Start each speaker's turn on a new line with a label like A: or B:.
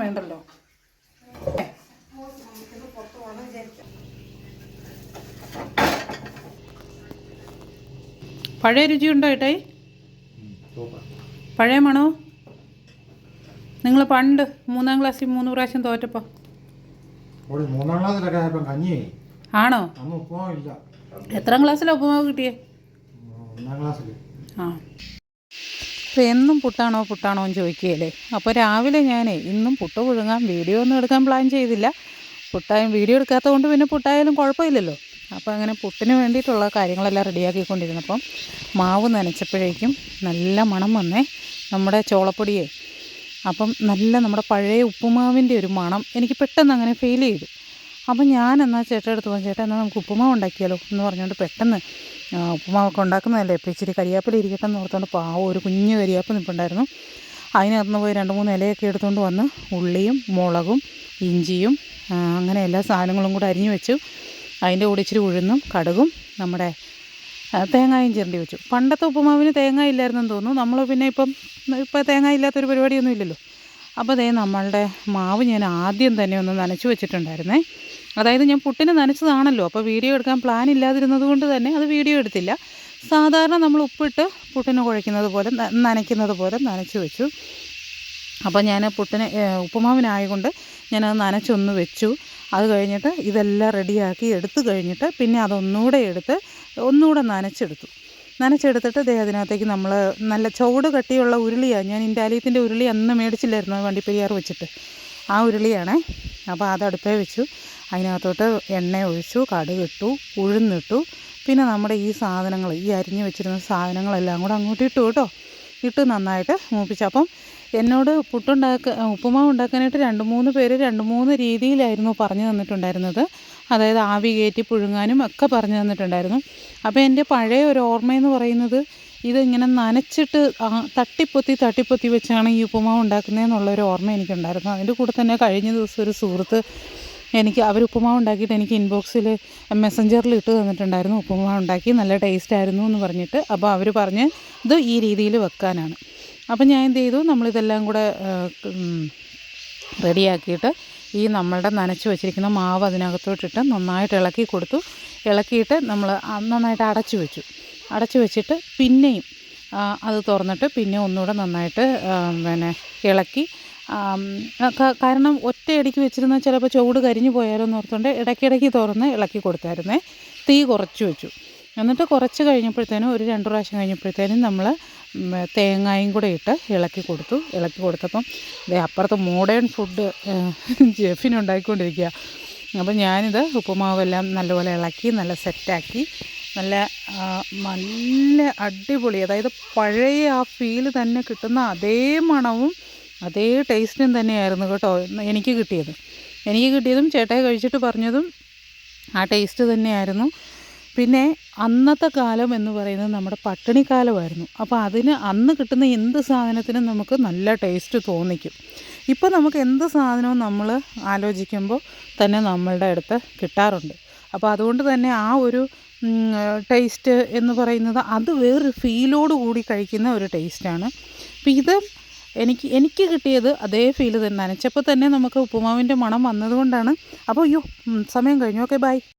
A: വേണ്ടല്ലോ. പഴയ രുചിയുണ്ടോ ഏട്ടായി? പഴയ മണോ? നിങ്ങൾ പണ്ട് മൂന്നാം ക്ലാസ്സിൽ മൂന്ന് പ്രാവശ്യം തോറ്റപ്പോ.
B: ഒരു മൂന്നാം ക്ലാസ്സിലൊക്കെ ആയപ്പം കഞ്ഞി
A: ആണോ? എത്രാം ക്ലാസ്സിലാണ് ഉപമാവ് കിട്ടിയേ? ആ. എന്നും പുട്ടാണോ പുട്ടാണോ എന്ന് ചോദിക്കുകയല്ലേ. അപ്പോൾ രാവിലെ ഞാൻ ഇന്നും പുട്ട് പുഴുങ്ങാൻ വീഡിയോ ഒന്നും എടുക്കാൻ പ്ലാൻ ചെയ്തില്ല. പുട്ടായും വീഡിയോ എടുക്കാത്തത് കൊണ്ട് പിന്നെ പുട്ടായാലും കുഴപ്പമില്ലല്ലോ. അപ്പോൾ അങ്ങനെ പുട്ടിന് വേണ്ടിയിട്ടുള്ള കാര്യങ്ങളെല്ലാം റെഡിയാക്കിക്കൊണ്ടിരുന്നപ്പം മാവ് നനച്ചപ്പോഴേക്കും നല്ല മണം വന്നേ നമ്മുടെ ചോളപ്പൊടിയെ. അപ്പം നല്ല നമ്മുടെ പഴയ ഉപ്പുമാവിന്റെ ഒരു മണം എനിക്ക് പെട്ടെന്ന് അങ്ങനെ ഫീൽ ചെയ്തു. അപ്പം ഞാൻ എന്നാൽ ചേട്ടൻ എടുത്ത് പോകാം ചേട്ടാ എന്നാൽ നമുക്ക് ഉപ്പുമാവ് ഉണ്ടാക്കിയാലോ? എന്ന് പറഞ്ഞുകൊണ്ട് പെട്ടെന്ന് ഉപ്പുമാവൊക്കെ ഉണ്ടാക്കുന്നതല്ലേ? ഇപ്പോൾ ഇച്ചിരി കരിയാപ്പില ഇരിക്കട്ടെ എന്ന് ഓർത്തുകൊണ്ട് പാവം ഒരു കുഞ്ഞ് കരിയാപ്പ് നിൽപ്പുണ്ടായിരുന്നു അതിനകത്തുനിന്ന് പോയി രണ്ട് മൂന്ന് ഇലയൊക്കെ എടുത്തുകൊണ്ട് വന്ന് ഉള്ളിയും മുളകും ഇഞ്ചിയും അങ്ങനെ എല്ലാ സാധനങ്ങളും കൂടെ അരിഞ്ഞു വെച്ചു. അതിന്റെ കൂടെ ഇച്ചിരി ഉഴുന്നും കടുകും നമ്മുടെ തേങ്ങായും ചിരണ്ടി വെച്ചു. പണ്ടത്തെ ഉപ്പുമാവിന് തേങ്ങ ഇല്ലായിരുന്നെന്ന് തോന്നുന്നു. നമ്മൾ പിന്നെ ഇപ്പം ഇപ്പോൾ തേങ്ങ ഇല്ലാത്തൊരു പരിപാടിയൊന്നും ഇല്ലല്ലോ. അപ്പോൾ അതേ നമ്മളുടെ മാവ് ഞാൻ ആദ്യം തന്നെ ഒന്ന് നനച്ചു വെച്ചിട്ടുണ്ടായിരുന്നേ. അതായത് ഞാൻ പുട്ടിന് നനച്ചതാണല്ലോ അപ്പോൾ വീഡിയോ എടുക്കാൻ പ്ലാൻ ഇല്ലാതിരുന്നത് കൊണ്ട് തന്നെ അത് വീഡിയോ എടുത്തില്ല. സാധാരണ നമ്മൾ ഉപ്പിട്ട് പുട്ടിന് കുഴയ്ക്കുന്നത് പോലെ നനയ്ക്കുന്നത് പോലെ നനച്ച് വെച്ചു. അപ്പോൾ ഞാൻ പുട്ടിന് ഉപ്പുമാവിനായതുകൊണ്ട് ഞാനത് നനച്ചൊന്ന് വെച്ചു. അത് കഴിഞ്ഞിട്ട് ഇതെല്ലാം റെഡിയാക്കി എടുത്തു കഴിഞ്ഞിട്ട് പിന്നെ അതൊന്നുകൂടെ എടുത്ത് ഒന്നുകൂടെ നനച്ചെടുത്തു. നനച്ചെടുത്തിട്ട് ദേ അതിനകത്തേക്ക് നമ്മൾ നല്ല ചുവട് കട്ടിയുള്ള ഉരുളിയാണ്. ഞാൻ ഇൻഡാലിയത്തിന്റെ ഉരുളി അന്ന് മേടിച്ചില്ലായിരുന്നു വണ്ടിപ്പെരിയാർ വെച്ചിട്ട്. ആ ഉരുളിയാണേ. അപ്പോൾ അത് വെച്ചു. അതിനകത്തോട്ട് എണ്ണ ഒഴിച്ചു കടുകിട്ടു ഉഴുന്നിട്ടു. പിന്നെ നമ്മുടെ ഈ സാധനങ്ങൾ ഈ അരിഞ്ഞു വെച്ചിരുന്ന സാധനങ്ങളെല്ലാം കൂടെ അങ്ങോട്ട് ഇട്ടു കേട്ടോ. ഇട്ട് നന്നായിട്ട് മൂപ്പിച്ചു. അപ്പം എന്നോട് പുട്ടുണ്ടാക്ക ഉപ്പുമാവ് ഉണ്ടാക്കാനായിട്ട് രണ്ട് മൂന്ന് പേര് രണ്ട് മൂന്ന് രീതിയിലായിരുന്നു പറഞ്ഞു തന്നിട്ടുണ്ടായിരുന്നത്. അതായത് ആവി കയറ്റി പുഴുങ്ങാനും ഒക്കെ പറഞ്ഞു തന്നിട്ടുണ്ടായിരുന്നു. അപ്പോൾ എന്റെ പഴയ ഒരു ഓർമ്മയെന്ന് പറയുന്നത് ഇതിങ്ങനെ നനച്ചിട്ട് തട്ടിപ്പൊത്തി തട്ടിപ്പൊത്തി വെച്ചാണ് ഈ ഉപ്പുമാവ് ഉണ്ടാക്കുന്നതെന്നുള്ളൊരു ഓർമ്മ എനിക്കുണ്ടായിരുന്നു. അതിന്റെ കൂടെ തന്നെ കഴിഞ്ഞ ദിവസം ഒരു സുഹൃത്ത് എനിക്ക് അവർ ഉപ്പുമാവ് ഉണ്ടാക്കിയിട്ട് എനിക്ക് ഇൻബോക്സിൽ മെസ്സഞ്ചറിൽ ഇട്ട് തന്നിട്ടുണ്ടായിരുന്നു. ഉപ്പുമാവ് ഉണ്ടാക്കി നല്ല ടേസ്റ്റ് ആയിരുന്നു എന്ന് പറഞ്ഞിട്ട് അപ്പോൾ അവർ പറഞ്ഞ് ഇത് ഈ രീതിയിൽ വെക്കാനാണ്. അപ്പം ഞാൻ എന്ത് ചെയ്തു? നമ്മളിതെല്ലാം കൂടെ റെഡിയാക്കിയിട്ട് ഈ നമ്മളുടെ നനച്ച് വെച്ചിരിക്കുന്ന മാവ് അതിനകത്തോട്ടിട്ട് നന്നായിട്ട് ഇളക്കി കൊടുത്തു. ഇളക്കിയിട്ട് നമ്മൾ നന്നായിട്ട് അടച്ചു വെച്ചു. അടച്ചു വെച്ചിട്ട് പിന്നെയും അത് തുറന്നിട്ട് പിന്നെ ഒന്നുകൂടെ നന്നായിട്ട് പിന്നെ ഇളക്കി കാരണം ഒറ്റയടിക്ക് വെച്ചിരുന്ന ചിലപ്പോൾ ചുവട് കരിഞ്ഞു പോയാലോ എന്ന് ഓർത്തുകൊണ്ട് ഇടയ്ക്കിടയ്ക്ക് തുറന്ന് ഇളക്കി കൊടുത്തായിരുന്നേ. തീ കുറച്ച് വെച്ചു. എന്നിട്ട് കുറച്ച് കഴിഞ്ഞപ്പോഴത്തേനും ഒരു രണ്ട് പ്രാവശ്യം കഴിഞ്ഞപ്പോഴത്തേനും നമ്മൾ തേങ്ങായും കൂടെ ഇട്ട് ഇളക്കി കൊടുത്തു. ഇളക്കി കൊടുത്തപ്പം അപ്പുറത്ത് മോഡേൺ ഫുഡ് ജെഫിന് ഉണ്ടാക്കിക്കൊണ്ടിരിക്കുക അപ്പം ഞാനിത് ഉപ്പുമാവെല്ലാം നല്ലപോലെ ഇളക്കി നല്ല സെറ്റാക്കി നല്ല നല്ല അടിപൊളി അതായത് പഴയ ആ ഫീൽ തന്നെ കിട്ടുന്ന അതേ മണവും അതേ ടേസ്റ്റും തന്നെയായിരുന്നു കേട്ടോ എനിക്ക് കിട്ടിയത്. എനിക്ക് കിട്ടിയതും ചേട്ടായി കഴിച്ചിട്ട് പറഞ്ഞതും ആ ടേസ്റ്റ് തന്നെയായിരുന്നു. പിന്നെ അന്നത്തെ കാലം എന്ന് പറയുന്നത് നമ്മുടെ പട്ടിണിക്കാലമായിരുന്നു അപ്പോൾ അതിന് അന്ന് കിട്ടുന്ന എന്ത് സാധനത്തിനും നമുക്ക് നല്ല ടേസ്റ്റ് തോന്നിക്കും. ഇപ്പോൾ നമുക്ക് എന്ത് സാധനവും നമ്മൾ ആലോചിക്കുമ്പോൾ തന്നെ നമ്മളുടെ അടുത്ത് കിട്ടാറുണ്ട്. അപ്പോൾ അതുകൊണ്ട് തന്നെ ആ ഒരു ടേസ്റ്റ് എന്ന് പറയുന്നത് അത് വേറൊരു ഫീലോട് കൂടി കഴിക്കുന്ന ഒരു ടേസ്റ്റാണ് അപ്പോൾ ഇത് എനിക്ക് എനിക്ക് കിട്ടിയത് അതേ ഫീൽ തന്നെ. നനച്ചപ്പോൾ തന്നെ നമുക്ക് ഉപ്പുമാവിന്റെ മണം വന്നതുകൊണ്ടാണ്. അപ്പോൾ അയ്യോ സമയം കഴിഞ്ഞു. Okay bye